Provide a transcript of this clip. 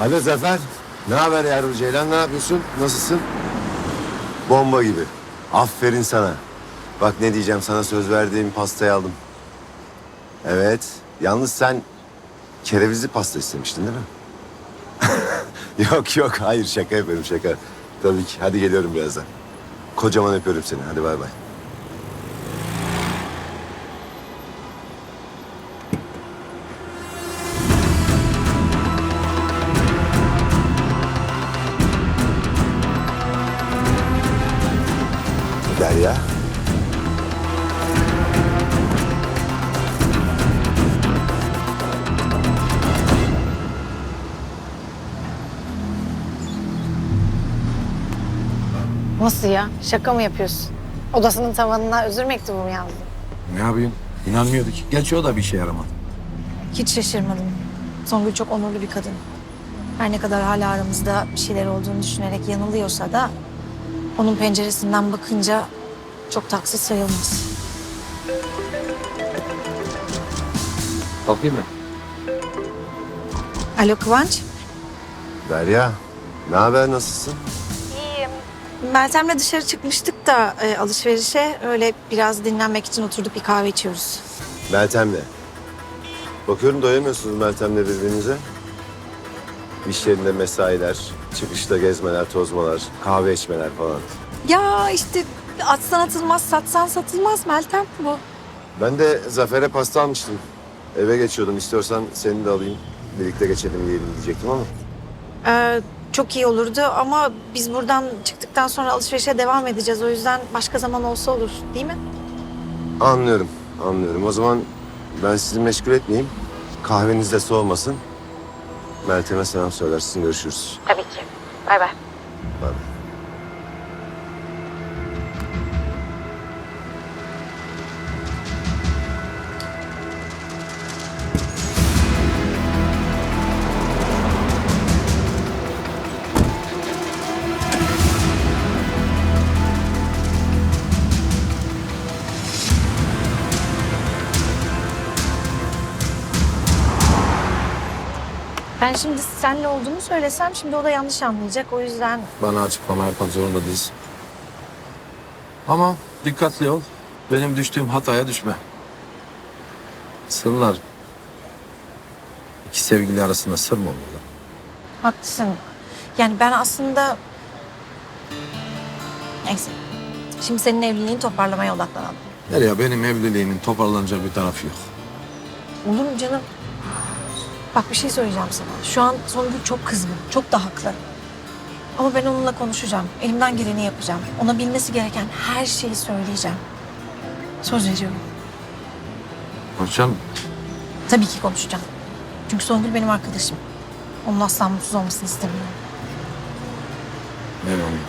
Alo Zafer. Ne haber yavrum Ceylan ne yapıyorsun? Nasılsın? Bomba gibi. Aferin sana. Bak ne diyeceğim sana söz verdiğim pastayı aldım. Evet. Yalnız sen kerevizli pasta istemiştin değil mi? yok yok hayır şaka yapıyorum şaka. Tabii ki. Hadi geliyorum birazdan. Kocaman öpüyorum seni. Hadi bay bay. Derya. Nasıl ya? Şaka mı yapıyorsun? Odasının tavanına özür mektubu mu yazdın? Ne yapayım? İnanmıyordu ki. Gerçi o da bir şey yaramadı. Hiç şaşırmadım. Songül çok onurlu bir kadın. Her ne kadar hala aramızda bir şeyler olduğunu düşünerek yanılıyorsa da... ...onun penceresinden bakınca çok taksız sayılmaz. Kalkayım mı? Alo Kıvanç. Derya. Ne haber nasılsın? Meltem'le dışarı çıkmıştık da e, alışverişe. Öyle biraz dinlenmek için oturduk bir kahve içiyoruz. Meltem'le. Bakıyorum doyamıyorsunuz Meltem'le birbirinize. İş yerinde mesailer, çıkışta gezmeler, tozmalar, kahve içmeler falan. Ya işte atsan atılmaz, satsan satılmaz Meltem bu. Ben de Zafer'e pasta almıştım. Eve geçiyordum. İstiyorsan seni de alayım. Birlikte geçelim yiyelim diyecektim ama. Ee, çok iyi olurdu ama biz buradan çıktıktan sonra alışverişe devam edeceğiz. O yüzden başka zaman olsa olur değil mi? Anlıyorum, anlıyorum. O zaman ben sizi meşgul etmeyeyim. Kahveniz de soğumasın. Meltem'e selam söylersin. Görüşürüz. Tabii ki. Bay bay. Bay bay. Ben şimdi seninle olduğumu söylesem şimdi o da yanlış anlayacak. O yüzden Bana açıklama yapmak zorunda değilsin. Ama dikkatli ol. Benim düştüğüm hataya düşme. Sırlar. İki sevgili arasında sır mı olur? haklısın. Yani ben aslında... Neyse. Şimdi senin evliliğini toparlamaya odaklanalım. Nereye benim evliliğimin toparlanacak bir tarafı yok. Olur mu canım? Bak bir şey söyleyeceğim sana. Şu an Songül çok kızgın. Çok da haklı. Ama ben onunla konuşacağım. Elimden geleni yapacağım. Ona bilmesi gereken her şeyi söyleyeceğim. Söz veriyorum. Hocam Tabii ki konuşacağım. Çünkü Songül benim arkadaşım. Onun asla mutsuz olmasını istemiyorum. Eyvallah.